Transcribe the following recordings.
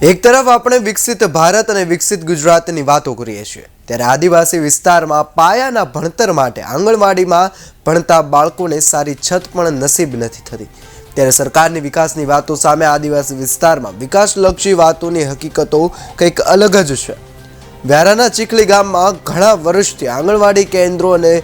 એક તરફ આપણે વિકસિત ભારત અને વિકસિત ગુજરાતની વાતો કરીએ છીએ, ત્યારે આદિવાસી વિસ્તારમાં પાયાના ભણતર માટે આંગણવાડીમાં ભણતા બાળકોને સારી છત પણ નસીબ નથી થતી. ત્યારે સરકારની વિકાસની વાતો સામે આદિવાસી વિસ્તારમાં વિકાસલક્ષી વાતોની હકીકતો કંઈક અલગ જ છે. વ્યારાના ચીખલી ગામમાં ઘણા વર્ષથી આંગણવાડી કેન્દ્રો અને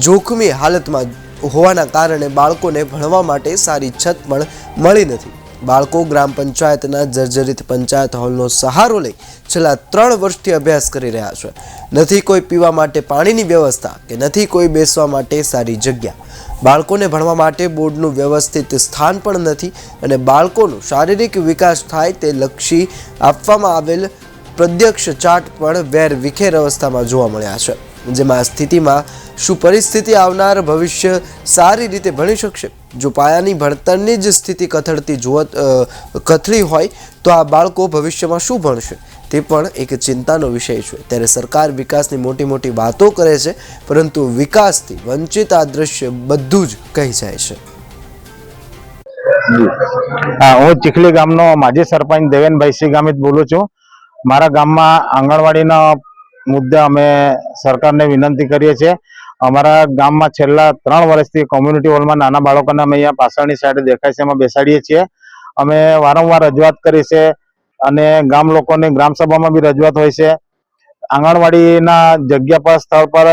જોખમી હાલતમાં હોવાના કારણે બાળકોને ભણવા માટે સારી છત પણ મળી નથી. બાળકો ગ્રામ પંચાયતના જર્જરિત પંચાયત હોલનો સહારો લઈ છેલ્લા ત્રણ વર્ષથી અભ્યાસ કરી રહ્યા છે. નથી કોઈ પીવા માટે પાણીની વ્યવસ્થા કે નથી કોઈ બેસવા માટે સારી જગ્યા. બાળકોને ભણવા માટે બોર્ડનું વ્યવસ્થિત સ્થાન પણ નથી અને બાળકોનું શારીરિક વિકાસ થાય તે લક્ષી આપવામાં આવેલ પ્રત્યક્ષ ચાર્ટ પણ વેર વિખેર અવસ્થામાં જોવા મળ્યા છે. જેમાં સ્થિતિમાં શું પરિસ્થિતિ આવનાર ભવિષ્ય સારી રીતે ભણી શકશે? જો પાયાની ભણતરની જ સ્થિતિ કથળતી જોત કથળી હોય, તો આ બાળકો ભવિષ્યમાં શું ભણશે? તે પણ એક ચિંતાનો વિષય છે. ત્યારે સરકાર વિકાસની મોટી મોટી વાતો કરે છે, પરંતુ વિકાસથી વંચિત આ દ્રશ્ય બધું જ કહી જાય છે. હું ચીખલી ગામનો માજી સરપંચ દેવેનભાઈ સિંહ ગામિત બોલું છું. મારા ગામમાં આંગણવાડીના મુદ્દે અમે સરકારને વિનંતી કરીએ છીએ. અમારા ગામમાં છેલ્લા ત્રણ વર્ષથી કોમ્યુનિટી હોલમાં નાના બાળકોને અમે અહીંયા પાછળની સાઈડે દેખાય છે, એમાં બેસાડીએ છીએ. અમે વારંવાર રજૂઆત કરી છે અને ગામ લોકોની ગ્રામસભામાં બી રજૂઆત હોય છે. આંગણવાડીના જગ્યા પર, સ્થળ પર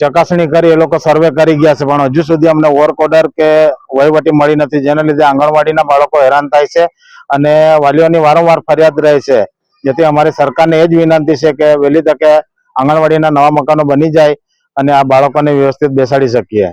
ચકાસણી કરી, એ લોકો સર્વે કરી ગયા છે, પણ હજુ સુધી અમને વર્ક ઓર્ડર કે વહીવટી મળી નથી. જેના લીધે આંગણવાડીના બાળકો હેરાન થાય છે અને વાલીઓની વારંવાર ફરિયાદ રહે છે. જેથી અમારી સરકારને એ જ વિનંતી છે કે વહેલી તકે આંગણવાડીના નવા મકાનો બની જાય અને આ બાળકોને વ્યવસ્થિત બેસાડી શકીએ.